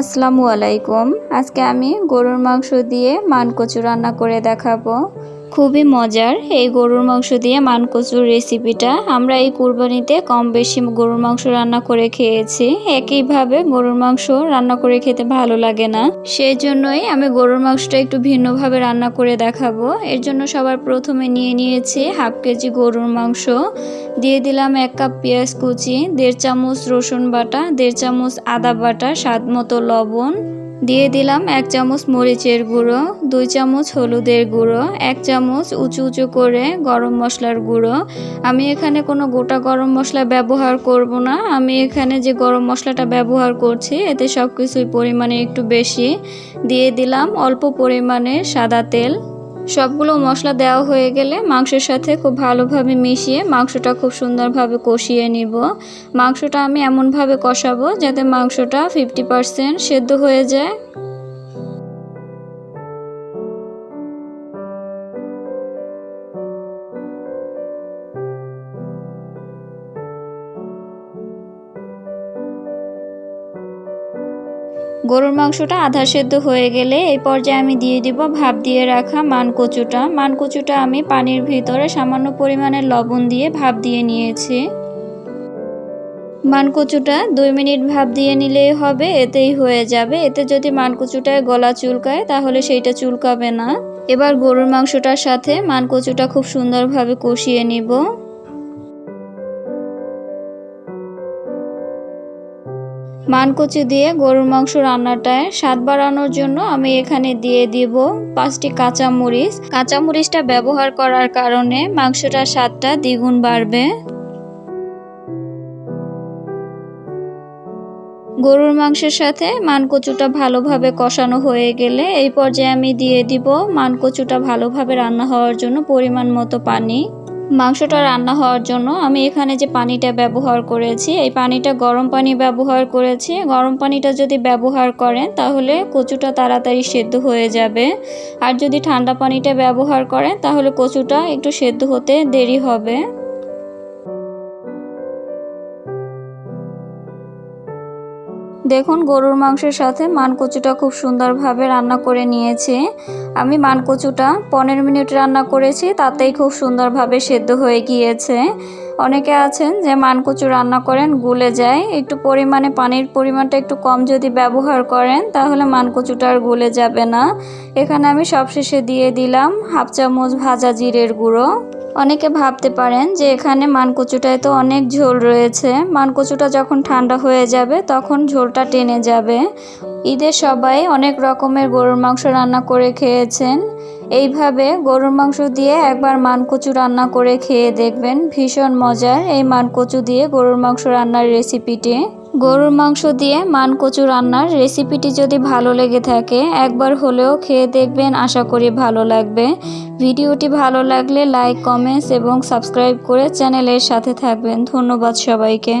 আসসালামু আলাইকুম। আজকে আমি গরুর মাংস দিয়ে মানকচু রান্না করে দেখাবো। খুবই মজার। এই গরুর মাংস দিয়ে মানকচুর রেসিপিটা আমরা এই কুরবানিতে কম বেশি গরুর মাংস রান্না করে খেয়েছি। একইভাবে গরুর মাংস রান্না করে খেতে ভালো লাগে না। সেই জন্যই আমি গরুর মাংসটা একটু ভিন্নভাবে রান্না করে দেখাবো। এর জন্য সবার প্রথমে নিয়ে নিয়েছি হাফ কেজি গরুর মাংস। দিয়ে দিলাম এক কাপ পেঁয়াজ কুচি, দেড় চামচ রসুন বাটা, দেড় চামচ আদা বাটা, স্বাদ মতো লবণ। দিয়ে দিলাম এক চামচ মরিচের গুঁড়ো, দুই চামচ হলুদের গুঁড়ো, এক চামচ উঁচু উঁচু করে গরম মশলার গুঁড়ো। আমি এখানে কোনো গোটা গরম মশলা ব্যবহার করব না। আমি এখানে যে গরম মশলাটা ব্যবহার করছি, এতে সব কিছুই পরিমাণে একটু বেশি। দিয়ে দিলাম অল্প পরিমাণে সাদা তেল। সবগুলো মশলা দেওয়া হয়ে গেলে মাংসের সাথে খুব ভালোভাবে মিশিয়ে মাংসটা খুব সুন্দরভাবে কষিয়ে নিব। মাংসটা আমি এমনভাবে কষাবো যাতে মাংসটা ফিফটি পারসেন্ট সেদ্ধ হয়ে যায়। গরুর মাংসটা আধা সেদ্ধ হয়ে গেলে এই পর্যায়ে আমি দিয়ে দিব ভাপ দিয়ে রাখা মানকচুটা। মানকচুটা আমি পানির ভিতরে সামান্য পরিমাণে লবণ দিয়ে ভাপ দিয়ে নিয়েছি। মানকচুটা দুই মিনিট ভাপ দিয়ে নিলেই হবে, এতেই হয়ে যাবে। এতে যদি মানকচুটায় গলা চুলকায়, তাহলে সেইটা চুলকাবে না। এবার গরুর মাংসটার সাথে মানকচুটা খুব সুন্দরভাবে কষিয়ে নিব। মানকুচি দিয়ে গরুর মাংস রান্নাটায় স্বাদ বাড়ানোর জন্য আমি এখানে দিয়ে দিব পাঁচটি কাঁচামরিচ। কাঁচামরিচটা ব্যবহার করার কারণে মাংসটার স্বাদটা দ্বিগুণ বাড়বে। গরুর মাংসের সাথে মানকচুটা ভালোভাবে কষানো হয়ে গেলে এই পর্যায়ে আমি দিয়ে দিব মানকচুটা ভালোভাবে রান্না হওয়ার জন্য পরিমাণ মতো পানি। মাংসটা রান্না হওয়ার জন্য আমি এখানে যে পানিটা ব্যবহার করেছি, এই পানিটা গরম পানি ব্যবহার করেছি। গরম পানিটা যদি ব্যবহার করেন, তাহলে কচুটা তাড়াতাড়ি সেদ্ধ হয়ে যাবে। আর যদি ঠান্ডা পানিটা ব্যবহার করেন, তাহলে কচুটা একটু সেদ্ধ হতে দেরি হবে। দেখুন, গরুর মাংসের সাথে মানকচুটা খুব সুন্দরভাবে রান্না করে নিয়েছি। আমি মানকচুটা পনেরো মিনিট রান্না করেছি, তাতেই খুব সুন্দরভাবে সেদ্ধ হয়ে গিয়েছে। অনেকে আছেন যে মানকচু রান্না করেন, গুলে যায়। একটু পরিমাণে পানির পরিমাণটা একটু কম যদি ব্যবহার করেন, তাহলে মানকচুটা আর গুলে যাবে না। এখানে আমি সবশেষে দিয়ে দিলাম হাফ চামচ ভাজা জিরের গুঁড়ো। অনেকে ভাবতে পারেন যে এখানে মানকচুটায় তো অনেক ঝোল রয়েছে। মানকচুটা যখন ঠান্ডা হয়ে যাবে, তখন ঝোলটা টেনে যাবে। ঈদের সবাই অনেক রকমের গরুর মাংস রান্না করে খেয়েছেন। এইভাবে গরুর মাংস দিয়ে একবার মানকচু রান্না করে খেয়ে দেখবেন ভীষণ মজার এই মানকচু দিয়ে গরুর মাংস রান্নার রেসিপিটি। গরুর মাংস দিয়ে মানকচু রান্নার রেসিপিটি যদি ভালো লেগে থাকে, একবার হলেও খেয়ে দেখবেন, আশা করি ভালো লাগবে। ভিডিওটি ভালো লাগলে লাইক, কমেন্টস এবং সাবস্ক্রাইব করে চ্যানেলের সাথে থাকবেন। ধন্যবাদ সবাইকে।